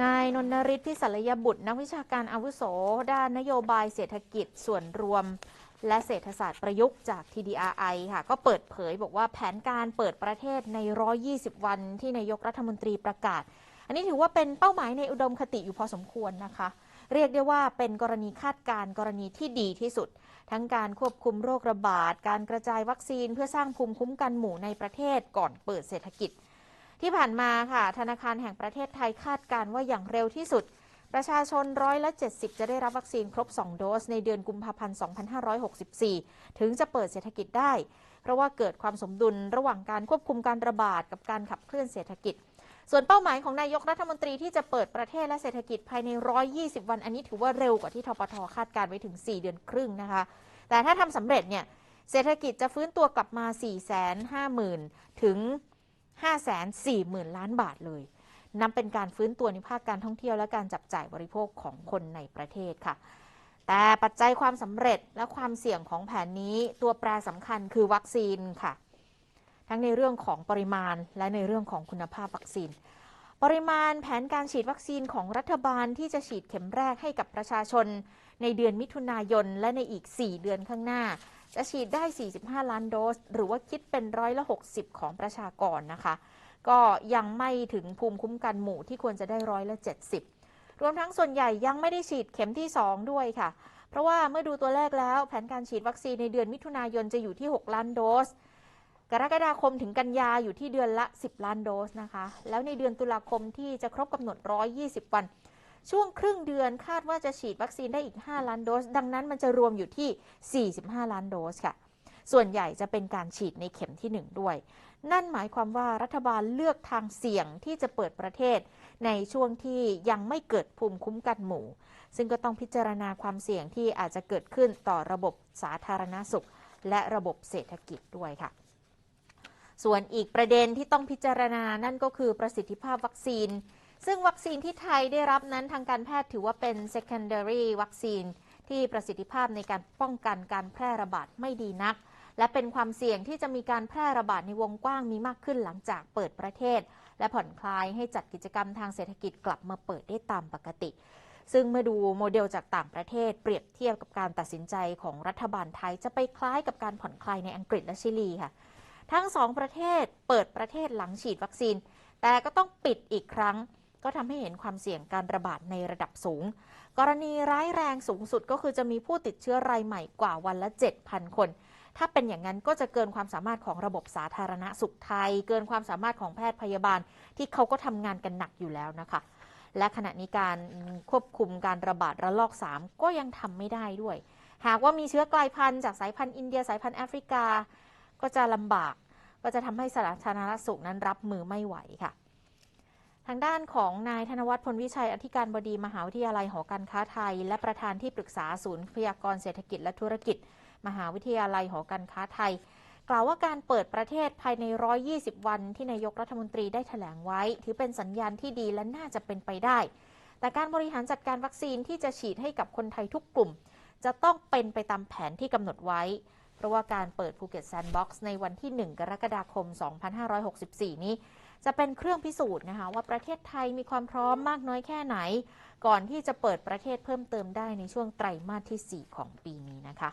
นายนนทริศพิสัลยบุตรนักวิชาการอาวุโส ด้านนโยบายเศรษฐกิจส่วนรวม และเศรษฐศาสตร์ประยุกต์จาก TDRI ค่ะ ก็เปิดเผยบอกว่าแผนการเปิดประเทศใน 120 วันที่นายกรัฐมนตรีประกาศ อันนี้ถือว่าเป็นเป้าหมายในอุดมคติอยู่พอสมควรนะคะ เรียกได้ว่าเป็นกรณีคาดการณ์กรณีที่ดีที่สุด ทั้งการควบคุมโรคระบาด การกระจายวัคซีน เพื่อสร้างภูมิคุ้มกันหมู่ในประเทศก่อนเปิดเศรษฐกิจ ที่ผ่านมาค่ะ ธนาคารแห่งประเทศไทยคาดการณ์ว่าอย่างเร็วที่สุด ประชาชนร้อยละ 70 จะได้รับวัคซีนครบ 2 โดส ในเดือนกุมภาพันธ์ 2564 ถึงจะเปิดเศรษฐกิจได้ เพราะว่าเกิดความสมดุลระหว่างการควบคุมการระบาดกับการขับเคลื่อนเศรษฐกิจ ส่วนเป้าหมายของนายกรัฐมนตรีที่จะเปิดประเทศและเศรษฐกิจภายใน 120 วัน อันนี้ถือว่าเร็วกว่าที่ทปทคาดการไว้ถึง 4 เดือนครึ่งนะคะ แต่ถ้าทำสำเร็จเนี่ยเศรษฐกิจจะฟื้นตัวกลับมา 450,000 ถึง 540,000 ล้านบาทเลยนับเป็นการฟื้นตัวในภาคการท่องเที่ยวและการจับจ่ายบริโภคของคนในประเทศค่ะ แต่ปัจจัยความสำเร็จและความเสี่ยงของแผนนี้ตัวแปรสำคัญคือวัคซีนค่ะ ทั้งในเรื่องของปริมาณและในเรื่องของคุณภาพวัคซีน ปริมาณแผนการฉีดวัคซีนของรัฐบาลที่จะฉีดเข็มแรกให้กับประชาชน ในเดือนมิถุนายนและในอีก 4 เดือนข้างหน้า จะฉีดได้ 45 ล้านโดส หรือว่าคิดเป็นร้อยละ 60 ของประชากรนะคะ ก็ยังไม่ถึงภูมิคุ้มกันหมู่ที่ควรจะได้ร้อยละ 70 รวมทั้งส่วนใหญ่ยังไม่ได้ฉีดเข็มที่ 2 ด้วยค่ะ เพราะว่าเมื่อดูตัวเลขแล้วแผนการฉีดวัคซีนในเดือนมิถุนายนจะอยู่ที่ 6 ล้านโดส กรกฎาคมถึงกันยาอยู่ที่เดือนละ 10 ล้านโดสนะคะ แล้วในเดือนตุลาคมที่จะครบกำหนด 120 วัน ช่วงครึ่งเดือนคาดว่าจะฉีดวัคซีนได้อีก 5 ล้านโดส ดังนั้นมันจะรวมอยู่ที่ 45 ล้านโดสค่ะ ส่วนใหญ่จะเป็นการฉีดในเข็มที่ 1 ด้วย นั่นหมายความว่ารัฐบาลเลือกทางเสี่ยงที่จะเปิดประเทศ ในช่วงที่ยังไม่เกิดภูมิคุ้มกันหมู่ ซึ่งก็ต้องพิจารณาความเสี่ยงที่อาจจะเกิดขึ้นต่อระบบสาธารณสุข และระบบเศรษฐกิจด้วยค่ะส่วนอีกประเด็นที่ต้องพิจารณานั่นก็คือประสิทธิภาพวัคซีน ซึ่งวัคซีนที่ไทยได้รับนั้นทางการแพทย์ถือว่าเป็น secondary วัคซีน ที่ประสิทธิภาพในการป้องกันการแพร่ระบาดไม่ดีนัก และเป็นความเสี่ยงที่จะมีการแพร่ระบาดในวงกว้างมีมากขึ้นหลังจากเปิดประเทศ และผ่อนคลายให้จัดกิจกรรมทางเศรษฐกิจกลับมาเปิดได้ตามปกติ ซึ่งเมื่อดูโมเดลจากต่างประเทศ เปรียบเทียบกับการตัดสินใจของรัฐบาลไทยจะไปคล้ายกับการผ่อนคลายในอังกฤษและชิลีค่ะ ทั้งสองประเทศเปิดประเทศหลังฉีดวัคซีน แต่ก็ต้องปิดอีกครั้ง ก็ทำให้เห็นความเสี่ยงการระบาดในระดับสูง กรณีร้ายแรงสูงสุดก็คือจะมีผู้ติดเชื้อรายใหม่กว่าวันละ 7,000 คน ถ้าเป็นอย่างนั้นก็จะเกินความสามารถของระบบสาธารณสุขไทย เกินความสามารถของแพทย์พยาบาล ที่เขาก็ทำงานกันหนักอยู่แล้วนะคะ และขณะนี้การควบคุมการระบาดระลอก 3 ก็ยังทำไม่ได้ด้วย หากว่ามีเชื้อกลายพันธุ์จากสายพันธุ์อินเดียสายพันธุ์แอฟริกา ก็จะลำบากก็จะทำให้สาธารณสุขนั้นรับมือไม่ไหวค่ะ ทางด้านของนายธนวัฒน์พลวิชัย อธิการบดีมหาวิทยาลัยหอการค้าไทย และประธานที่ปรึกษาศูนย์พยากรเศรษฐกิจและธุรกิจ มหาวิทยาลัยหอการค้าไทย กล่าวว่าการเปิดประเทศภายใน 120 วันที่นายกรัฐมนตรีได้แถลงไว้ ถือเป็นสัญญาณที่ดีและน่าจะเป็นไปได้ แต่การบริหารจัดการวัคซีนที่จะฉีดให้กับคนไทยทุกกลุ่ม จะต้องเป็นไปตามแผนที่กำหนดไว้ เพราะว่าการเปิดภูเก็ตแซนด์บ็อกซ์ในวันที่ 1 กรกฎาคม 2564 นี้ จะเป็นเครื่องพิสูจน์นะคะว่าประเทศไทยมีความพร้อมมากน้อยแค่ไหน ก่อนที่จะเปิดประเทศเพิ่มเติมได้ในช่วงไตรมาสที่ 4 ของปีนี้นะคะ